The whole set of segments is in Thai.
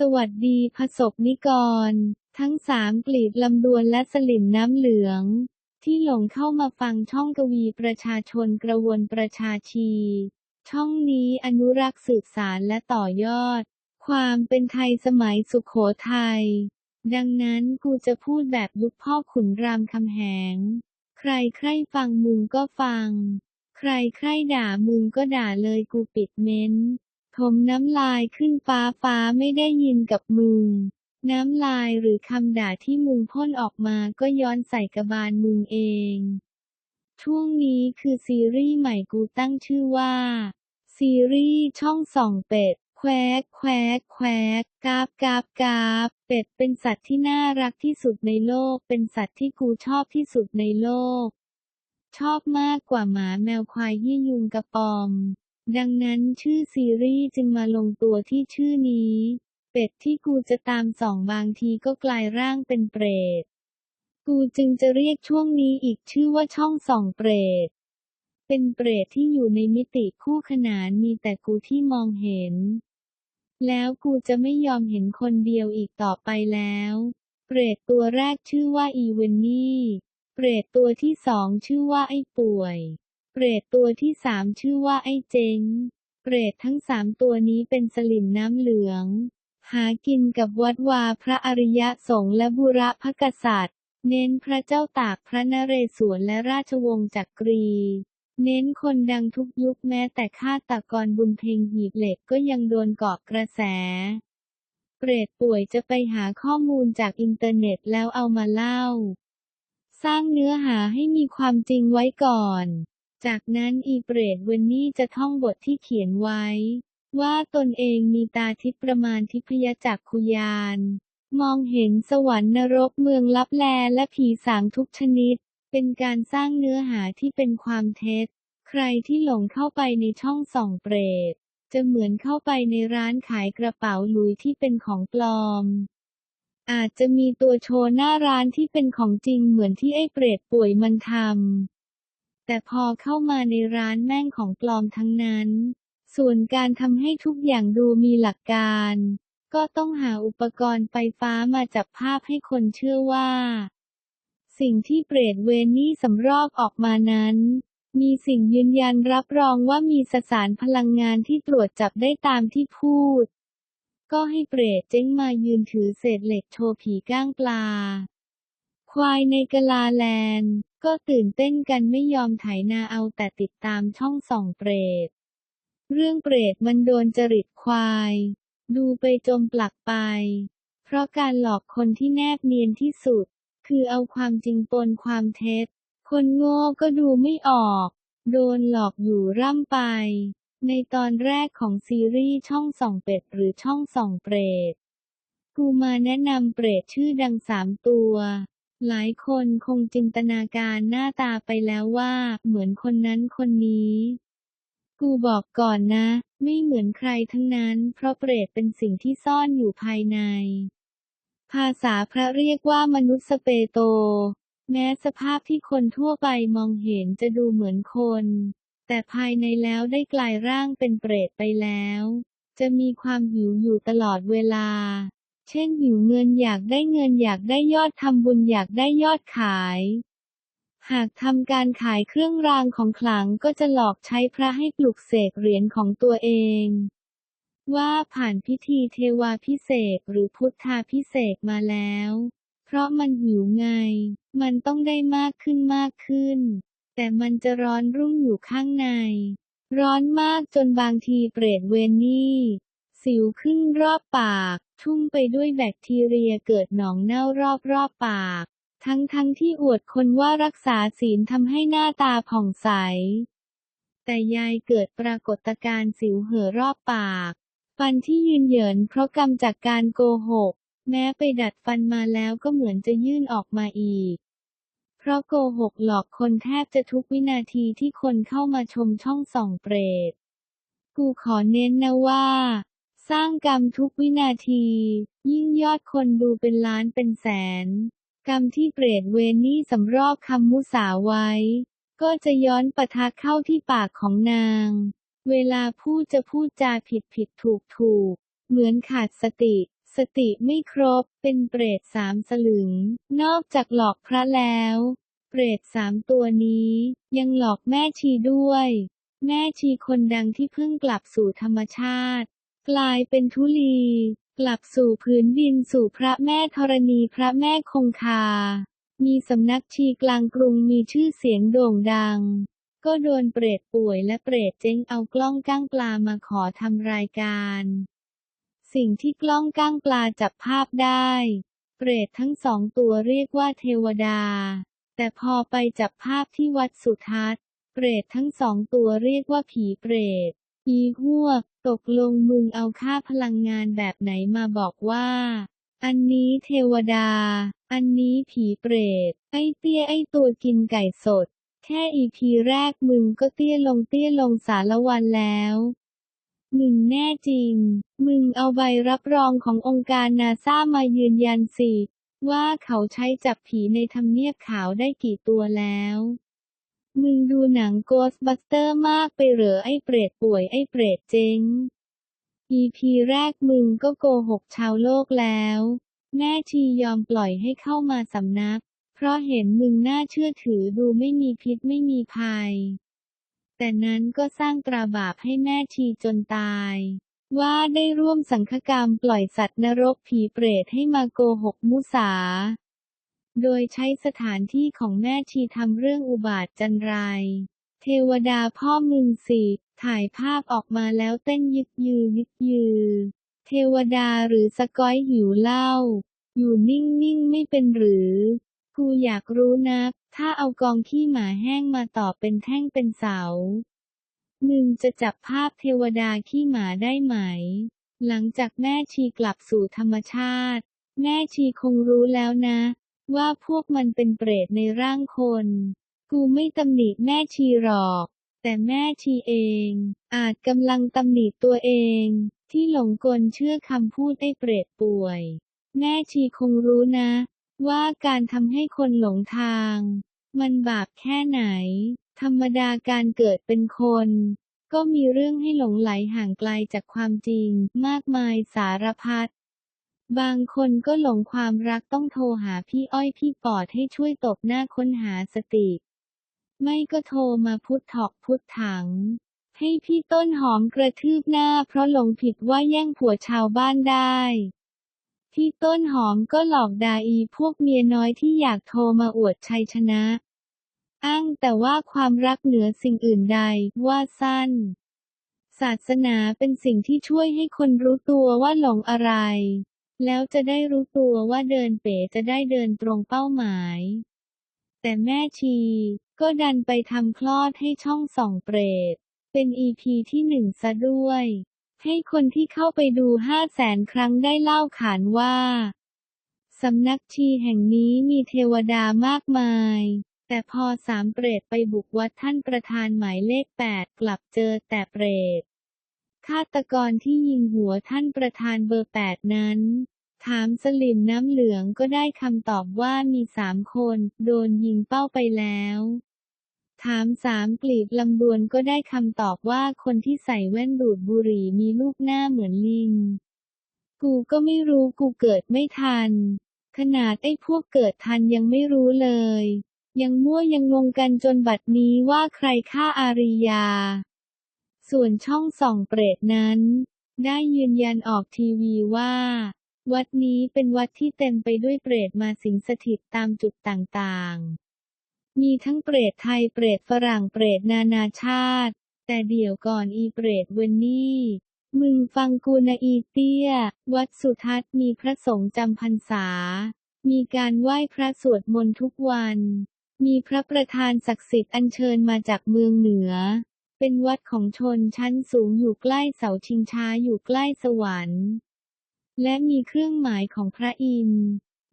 สวัสดีพระสบนิกร ทั้งสามกลีบลำดวนและสลิมน้ำเหลือง ที่หลงเข้ามาฟังช่องกวีประชาชนกระวนประชาชี ช่องนี้อนุรักษ์สืบสารและต่อยอด ความเป็นไทยสมัยสุขโขทัย ดังนั้นกูจะพูดแบบยุคพ่อขุนรามคำแหง ใครใครฟังมึงก็ฟัง ใครใครด่ามึงก็ด่าเลยกูปิดเม้น ถมน้ำลายขึ้นฟ้าฟ้าไม่ได้ยินกับมึง น้ำลายหรือคำด่าที่มึงพ่นออกมาก็ย้อนใส่กระบาลมึงเอง ช่วงนี้คือซีรีส์ใหม่กูตั้งชื่อว่า ซีรีส์ช่องส่องเป็ดแควกแควกแควกกาบกาบกาบเป็ดเป็นสัตว์ที่น่ารักที่สุดในโลก เป็นสัตว์ที่กูชอบที่สุดในโลก ชอบมากกว่าหมาแมวควายยี่ยุงกระปอม ดังนั้นชื่อซีรีส์จึงมาลงตัวที่ชื่อนี้ เป็ดที่กูจะตามส่องบางทีก็กลายร่างเป็นเปรต กูจึงจะเรียกช่วงนี้อีกชื่อว่าช่องส่องเปรต เป็นเปรตที่อยู่ในมิติคู่ขนานมีแต่กูที่มองเห็น แล้วกูจะไม่ยอมเห็นคนเดียวอีกต่อไปแล้ว เปรตตัวแรกชื่อว่าอีเวนนี่ เปรตตัวที่สองชื่อว่าไอ้ป่วย เปรตตัวที่สามชื่อว่าไอ้เจงเปรตทั้งสามตัวนี้เป็นสลิมน้ำเหลือง หากินกับวัดวาพระอริยสงฆ์และบุรพกษัตริย์ เน้นพระเจ้าตากพระนเรศวรและราชวงศ์จักรี เน้นคนดังทุกยุคแม้แต่ฆาตกรบุญเพ็งหีบเหล็กก็ยังโดนเกาะกระแส เปรตป่วยจะไปหาข้อมูลจากอินเทอร์เน็ตแล้วเอามาเล่า สร้างเนื้อหาให้มีความจริงไว้ก่อน จากนั้นอีเปรตเวนนี่จะท่องบทที่เขียนไว้ ว่าตนเองมีตาทิพย์ประมาณทิพยจักขุยาน มองเห็นสวรรค์นรกเมืองลับแลและผีสางทุกชนิด เป็นการสร้างเนื้อหาที่เป็นความเท็จ ใครที่หลงเข้าไปในช่องส่องเปรต จะเหมือนเข้าไปในร้านขายกระเป๋าหลุยที่เป็นของปลอมอาจจะมีตัวโชว์หน้าร้านที่เป็นของจริงเหมือนที่ไอ้เปรตป่วยมันทำ แต่พอเข้ามาในร้านแม่งของปลอมทั้งนั้น ส่วนการทำให้ทุกอย่างดูมีหลักการ ก็ต้องหาอุปกรณ์ไฟฟ้ามาจับภาพให้คนเชื่อว่า สิ่งที่เปรตเวนนี่สำรอกออกมานั้น มีสิ่งยืนยันรับรองว่ามีสสารพลังงานที่ตรวจจับได้ตามที่พูด ก็ให้เปรตเจ๊งมายืนถือเศษเหล็กโชว์ผีก้างปลา ควายในกะลาแลน ก็ตื่นเต้นกันไม่ยอมไถนาเอาแต่ติดตามช่องส่องเปรต เรื่องเปรตมันโดนจริตควาย ดูไปจมปลักไป เพราะการหลอกคนที่แนบเนียนที่สุด คือเอาความจริงปนความเท็จ คนโง่ก็ดูไม่ออก โดนหลอกอยู่ร่ำไป ในตอนแรกของซีรีส์ช่องส่องเป็ดหรือช่องส่องเปรตกูมาแนะนำเปรตชื่อดังสามตัว หลายคนคงจินตนาการหน้าตาไปแล้วว่า เหมือนคนนั้นคนนี้ กูบอกก่อนนะ ไม่เหมือนใครทั้งนั้น เพราะเปรตเป็นสิ่งที่ซ่อนอยู่ภายใน ภาษาพระเรียกว่ามนุษย์สเปโต แม้สภาพที่คนทั่วไปมองเห็นจะดูเหมือนคน แต่ภายในแล้วได้กลายร่างเป็นเปรตไปแล้ว จะมีความหิวอยู่ตลอดเวลา เช่นหิวเงินอยากได้เงินอยากได้ยอดทำบุญอยากได้ยอดขาย หากทำการขายเครื่องรางของขลังก็จะหลอกใช้พระให้ปลุกเสกเหรียญของตัวเอง ว่าผ่านพิธีเทวาพิเศษหรือพุทธาพิเศษมาแล้ว เพราะมันหิวไง มันต้องได้มากขึ้นมากขึ้น แต่มันจะร้อนรุ่มอยู่ข้างใน ร้อนมากจนบางทีเปรตเวนนี่ สิวขึ้นรอบปาก ทุ่มไปด้วยแบคทีเรียเกิดหนองเน่ารอบรอบปาก ทั้งทั้งที่อวดคนว่ารักษาศีลทำให้หน้าตาผ่องใส แต่ยายเกิดปรากฏการณ์สิวเห่อรอบปาก ฟันที่ยืนเหยินเพราะกรรมจากการโกหก แม้ไปดัดฟันมาแล้วก็เหมือนจะยื่นออกมาอีก เพราะโกหกหลอกคนแทบจะทุกวินาทีที่คนเข้ามาชมช่องส่องเปรตกูขอเน้นนะว่า สร้างกรรมทุกวินาที ยิ่งยอดคนดูเป็นล้านเป็นแสน กรรมที่เปรตเวนนี่สำรอกคำมุสาไว้ ก็จะย้อนปะทะเข้าที่ปากของนาง เวลาพูดจะพูดจาผิดผิดถูกถูก เหมือนขาดสติ สติไม่ครบ เป็นเปรตสามสลึง นอกจากหลอกพระแล้ว เปรตสามตัวนี้ ยังหลอกแม่ชีด้วย แม่ชีคนดังที่เพิ่งกลับสู่ธรรมชาติ กลายเป็นทุลี กลับสู่พื้นดินสู่พระแม่ธรณีพระแม่คงคา มีสำนักชีกลางกรุงมีชื่อเสียงโด่งดัง ก็โดนเปรตป่วยและเปรตเจ๊งเอากล้องก้างปลามาขอทำรายการ สิ่งที่กล้องก้างปลาจับภาพได้ เปรตทั้งสองตัวเรียกว่าเทวดา แต่พอไปจับภาพที่วัดสุทัศน์ เปรตทั้งสองตัวเรียกว่าผีเปรตอีหว ตกลงมึงเอาค่าพลังงานแบบไหนมาบอกว่า อันนี้เทวดา อันนี้ผีเปรต ไอ้เตี้ยไอ้ตัวกินไก่สด แค่อีพีแรกมึงก็เตี้ยลงเตี้ยลงสารวันแล้วมึงแน่จริง มึงเอาใบรับรองขององค์การนาซามายืนยันสิ ว่าเขาใช้จับผีในทำเนียบขาวได้กี่ตัวแล้ว มึงดูหนัง Ghostbuster มากไปเหรอไอ้เปรตป่วยไอ้เปรตเจ๊ง EP แรกมึงก็โกหกชาวโลกแล้วแม่ชียอมปล่อยให้เข้ามาสำนัก เพราะเห็นมึงน่าเชื่อถือดูไม่มีพิษไม่มีภัย แต่นั้นก็สร้างตราบาปให้แม่ชีจนตาย ว่าได้ร่วมสังฆกรรมปล่อยสัตว์นรกผีเปรตให้มาโกหกมุสา โดยใช้สถานที่ของแม่ชีทำเรื่องอุบาทจันไร เทวดาพ่อมึงสิ ถ่ายภาพออกมาแล้วเต้นยึกยือยึกยือ เทวดาหรือสกอยหิวเหล้า อยู่นิ่งๆไม่เป็นหรือ กูอยากรู้นะ ถ้าเอากองขี้หมาแห้งมาต่อเป็นแท่งเป็นเสามึงจะจับภาพเทวดาขี้หมาได้ไหม หลังจากแม่ชีกลับสู่ธรรมชาติ แม่ชีคงรู้แล้วนะ ว่าพวกมันเป็นเปรตในร่างคน กูไม่ตำหนิแม่ชีหรอก แต่แม่ชีเอง อาจกำลังตำหนิตัวเอง ที่หลงกลเชื่อคำพูดไอ้เปรตป่วย แม่ชีคงรู้นะ ว่าการทำให้คนหลงทาง มันบาปแค่ไหน ธรรมดาการเกิดเป็นคนก็มีเรื่องให้หลงไหลห่างไกลจากความจริงมากมายสารพัด บางคนก็หลงความรักต้องโทรหาพี่อ้อยพี่ปอดให้ช่วยตบหน้าค้นหาสติ ไม่ก็โทรมาพุทถอกพุทถัง ให้พี่ต้นหอมกระทืบหน้าเพราะหลงผิดว่าแย่งผัวชาวบ้านได้ พี่ต้นหอมก็หลอกดาอีพวกเมียน้อยที่อยากโทรมาอวดชัยชนะ อ้างแต่ว่าความรักเหนือสิ่งอื่นใดว่าสั้น ศาสนาเป็นสิ่งที่ช่วยให้คนรู้ตัวว่าหลงอะไร แล้วจะได้รู้ตัวว่าเดินเป๋จะได้เดินตรงเป้าหมาย แต่แม่ชี ก็ดันไปทำคลอดให้ช่องส่องเปรต เป็นอีพีที่หนึ่งซะด้วย ให้คนที่เข้าไปดูห้าแสนครั้งได้เล่าขานว่าสำนักชีแห่งนี้มีเทวดามากมาย แต่พอสามเปรตไปบุกวัดท่านประธานหมายเลขแปดกลับเจอแต่เปรต ฆาตกรที่ยิงหัวท่านประธานเบอร์แปดนั้น ถามสลิมน้ำเหลืองก็ได้คำตอบว่ามีสามคน โดนยิงเป้าไปแล้ว ถามสามกลีบลำดวนก็ได้คำตอบว่าคนที่ใส่แว่นดูดบุหรี่มีลูกหน้าเหมือนลิง กูก็ไม่รู้กูเกิดไม่ทัน ขนาดไอ้พวกเกิดทันยังไม่รู้เลย ยังมั่วยังงงกันจนบัดนี้ว่าใครฆ่าอาริยา ส่วนช่องส่องเปรตนั้น ได้ยืนยันออกทีวีว่า วัดนี้เป็นวัดที่เต็มไปด้วยเปรตมาสิงสถิตตามจุดต่างๆ มีทั้งเปรตไทยเปรตฝรั่งเปรตนานาชาติ แต่เดี๋ยวก่อนอีเปรตเวนนี่มึงฟังกูนะอีเตี้ย วัดสุทัศน์มีพระสงฆ์จำพรรษา มีการไหว้พระสวดมนต์ทุกวัน มีพระประธานศักดิ์สิทธิ์อัญเชิญมาจากเมืองเหนือ เป็นวัดของชนชั้นสูงอยู่ใกล้เสาชิงช้าอยู่ใกล้สวรรค์ และมีเครื่องหมายของพระอินทร์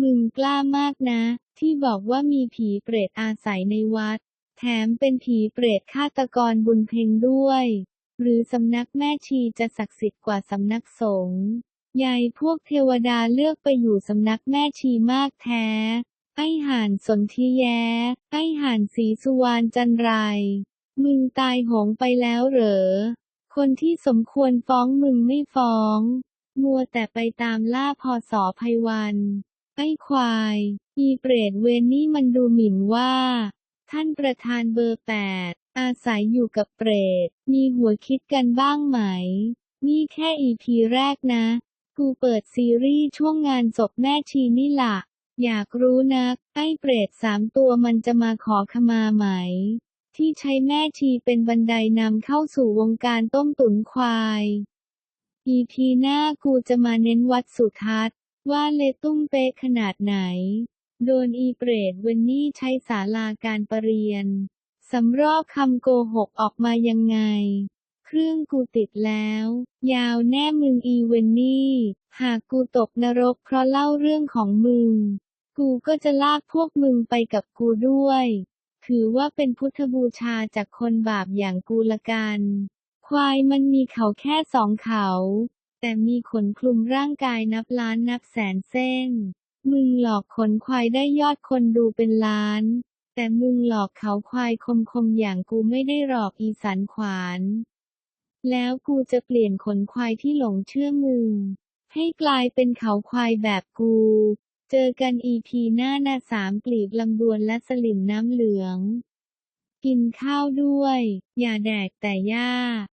มึงกล้ามากนะ ที่บอกว่ามีผีเปรตอาศัยในวัด แถมเป็นผีเปรตฆาตกรบุญเพ็งด้วย หรือสำนักแม่ชีจะศักดิ์สิทธิ์กว่าสำนักสงฆ์ใหญ่พวกเทวดาเลือกไปอยู่สำนักแม่ชีมากแท้ ไอ้ห่านสนธิแย้ ไอ้ห่านสีสุวรรณจันไร มึงตายหงไปแล้วเหรอ คนที่สมควรฟ้องมึงไม่ฟ้อง มัวแต่ไปตามล่าพอสอไพวัน ไอ้ควาย อีเปรตเวรนี่มันดูหมิ่นว่า ท่านประธานเบอร์แปดอาศัยอยู่กับเปรต มีหัวคิดกันบ้างไหม นี่แค่อีพีแรกนะ กูเปิดซีรีส์ช่วงงานศพแม่ชีนี่ล่ะ อยากรู้นัก ไอ้เปรตสามตัวมันจะมาขอขมาไหม ที่ใช้แม่ชีเป็นบันไดนำเข้าสู่วงการต้มตุ๋นควายอีพีหน้ากูจะมาเน้นวัดสุทัศน์ ว่าเลตุ้มเป๊ะขนาดไหน โดนอีเปรตเวนนี่ใช้ศาลาการประเรียน สำรอกคำโกหกออกมายังไง เครื่องกูติดแล้ว ยาวแน่มึงอีเวนนี่ หากกูตกนรกเพราะเล่าเรื่องของมึง กูก็จะลากพวกมึงไปกับกูด้วย ถือว่าเป็นพุทธบูชาจากคนบาปอย่างกูละกัน ควายมันมีเขาแค่สองเขา แต่มีขนคลุมร่างกายนับล้านนับแสนเส้น มึงหลอกขนควายได้ยอดคนดูเป็นล้าน แต่มึงหลอกเขาควายคมๆอย่างกูไม่ได้หลอกอีสันขวาน แล้วกูจะเปลี่ยนขนควายที่หลงเชื่อมึงให้กลายเป็นเขาควายแบบกู เจอกันอีพีหน้าหน้าสามกลีบลำดวนและสลิมน้ำเหลือง กินข้าวด้วย อย่าแดกแต่หญ้า